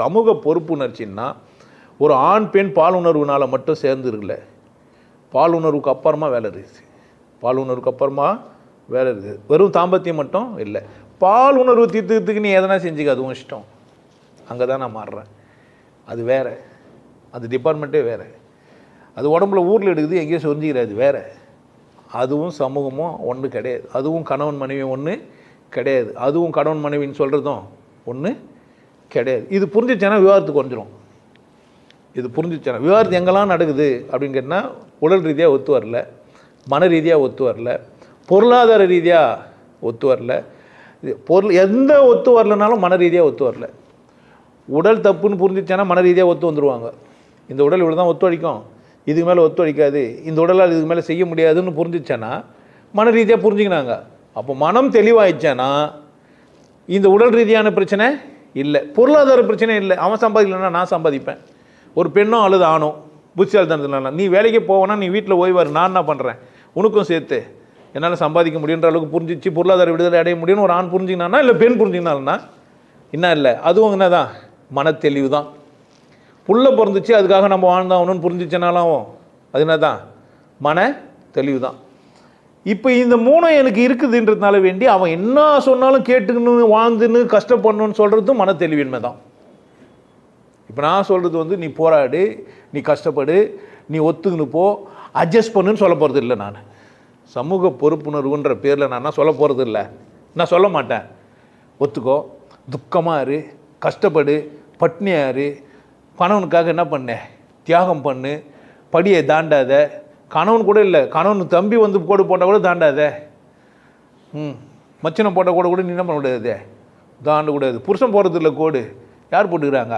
சமூக பொறுப்புணர்ச்சின்னா ஒரு ஆண் பெண் பாலுணர்வுனால் மட்டும் சேர்ந்து இருக்குல்ல பாலுணர்வுக்கு அப்புறமா வேலை இருக்குது பாலுணர்வுக்கு அப்புறமா வேலை இருக்குது வெறும் தாம்பத்தியம் மட்டும் இல்லை. பால் உணர்வு தீர்த்துக்கிறதுக்கு நீ எதனா செஞ்சுக்க அதுவும் இஷ்டம். அங்கே தான் நான் மாறுறேன். அது வேற. அது டிபார்ட்மெண்ட்டே வேறு. அது உடம்புல ஊரில் எடுக்குது எங்கேயோ சொரிஞ்சிக்கிறாது வேற. அதுவும் சமூகமும் ஒன்று கிடையாது. அதுவும் கணவன் மனைவி ஒன்று கிடையாது. அதுவும் கணவன் மனைவின்னு சொல்கிறதும் ஒன்று கிடையாது. இது புரிஞ்சிச்சேன்னா விவாதத்துக்கு வந்துடும் இது புரிஞ்சிச்சேன்னா விவாதத்து எங்கெல்லாம் நடக்குது அப்படின்னு கேட்டால் உடல் ரீதியாக ஒத்து வரல மன ரீதியாக ஒத்து வரல பொருளாதார ரீதியாக ஒத்து வரல இது பொருள் எந்த ஒத்து வரலனாலும் மன ரீதியாக ஒத்து வரல. உடல் தப்புன்னு புரிஞ்சிச்சேன்னா மன ரீதியாக ஒத்து வந்துடுவாங்க இந்த உடல் இவ்வளோ தான் ஒத்துழைக்கும். இதுக்கு மேலே ஒத்துழைக்காது இந்த உடலால் இதுக்கு மேலே செய்ய முடியாதுன்னு புரிஞ்சிச்சேன்னா மன ரீதியாக புரிஞ்சுக்கினாங்க. அப்போ மனம் தெளிவாயிடுச்சேன்னா இந்த உடல் ரீதியான பிரச்சனை இல்லை. பொருளாதார பிரச்சனை இல்லை. அவன் சம்பாதிக்கலன்னா நான் சம்பாதிப்பேன். ஒரு பெண்ணும் அழுது ஆணும். புத்திசாலித்தனத்தினால. நீ வேலைக்கு போவேனா நீ வீட்டில் ஓய்வார். நான் என்ன பண்ணுறேன் உனக்கும் சேர்த்து. என்னால் சம்பாதிக்க முடியுன்ற அளவுக்கு புரிஞ்சிச்சு. பொருளாதார விடுதலை அடைய முடியும்னு ஒரு ஆண் புரிஞ்சுங்கன்னா இல்லை பெண் புரிஞ்சிக்கினாலும்னா? என்ன இல்லை. அதுவும் என்னதான் மனத்தெளிவு தான். புள்ள பிறந்துச்சு அதுக்காக நம்ம வாழ்ந்தாகணும்னு புரிஞ்சிச்சனாலும் அது என்ன தான் மன தெளிவு தான். இப்போ இந்த மூணும் எனக்கு இருக்குதுன்றதுனால வேண்டி அவன் என்ன சொன்னாலும் கேட்டுக்கணும் வாழ்ந்துன்னு கஷ்டப்படணும்னு சொல்கிறதும் மன தெளிவின்மை தான். இப்போ நான் சொல்கிறது வந்து நீ போராடு நீ கஷ்டப்படு நீ ஒத்துக்குன்னு போ அட்ஜஸ்ட் பண்ணுன்னு சொல்ல போகிறது இல்லை நான். சமூக பொறுப்புணர்வுன்ற பேரில் நான் சொல்ல போகிறது இல்லை. நான் சொல்ல மாட்டேன். ஒத்துக்கோ துக்கமாக இரு கஷ்டப்படு பட்னியாரு பணவனுக்காக என்ன பண்ண? தியாகம் பண்ணு. படியை தாண்டாத கணவன் கூட இல்லை. கணவன் தம்பி வந்து கோடு போட்டால் கூட தாண்டாத ம். மச்சினம் போட்டால் கூட கூட நீ என்ன பண்ண கூடாது தாண்டக்கூடாது புருஷன் போடுறதில்ல இல்லை கோடு. யார் போட்டுக்கிறாங்க?